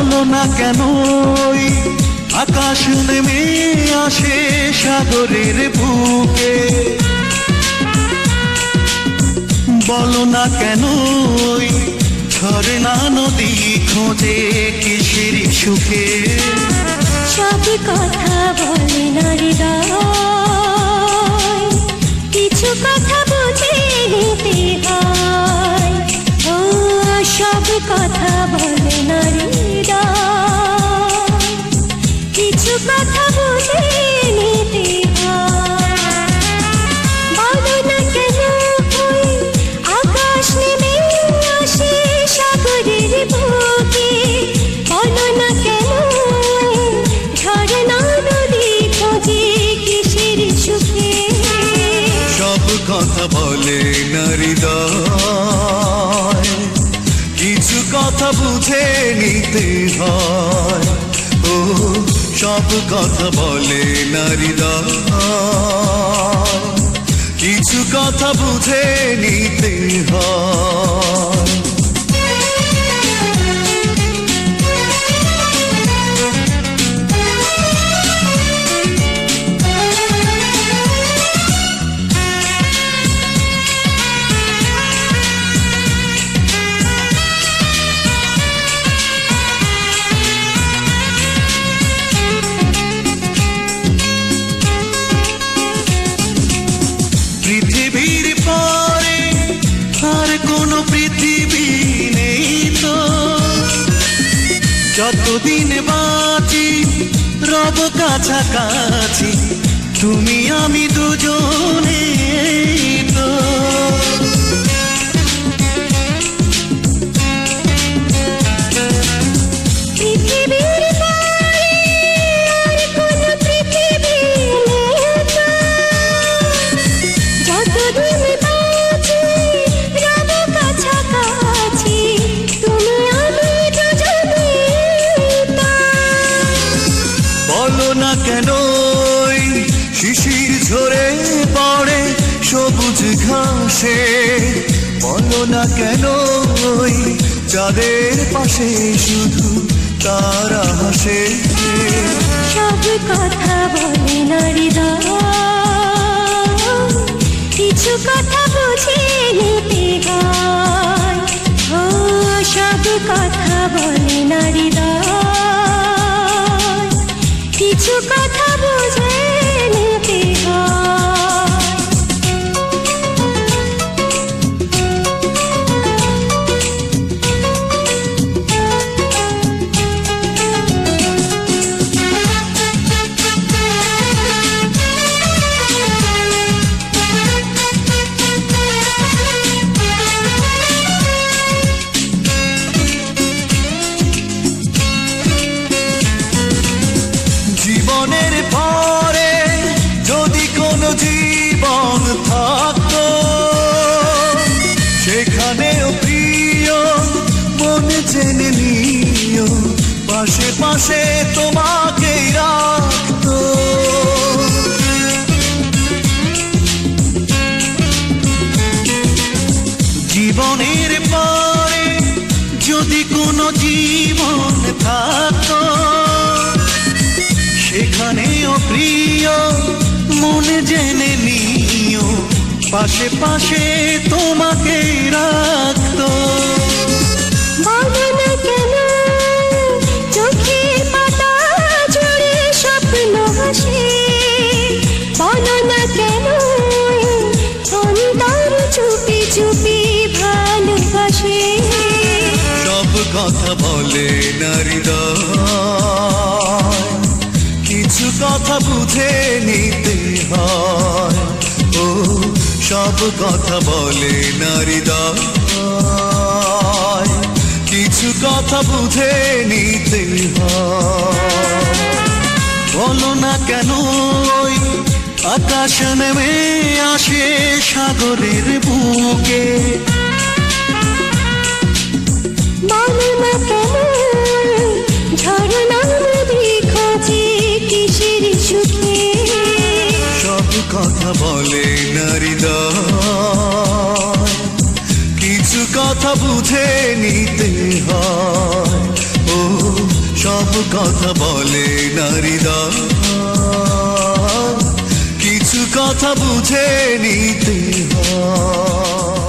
বলো না কেন আকাশ নেমে আসে সাগরের বুকে। বলো না কেন ঝরে না নদী খোঁজে কিসের সুখে? সব কথা বলে না হৃদয়। কিছু কথা বুঝে নিতে হয়। ও সব কথা বলে না কথা বুঝে নিতে হয়। ও সব কথা বলে নারীরা কিছু কথা বুঝে নিতে হয়। যতদিন বাঁচি রব কাছাকাছি। তুমি আমি দুজনে তো। ঘাসে বলো না কেন ওই যাদের পাশে শুধু তারা হাসে। সব কথা বলে না জেনে নিও, পাশে পাশে তোমাকেই রাখতো। জীবনের পরে যদি কোনো জীবন থাকতো সেখানেও প্রিয় মনে জেনে নিও, পাশে পাশে তোমাকে রাখতো। কথা বলে নারীদয় কিছু কথা বুঝে নিতে হয়। ও, সব কথা বলে নারীদয় কিছু কথা বুঝে নিতে হয়। বলো না কেন ওই আকাশ নেমে আসে সাগরের বুকে। বলে নারীদয়, কিছু কথা বুঝে নিতে হয়। ও, সব কথা বলে নারীদয়, কিছু কথা বুঝে নিতে হয়।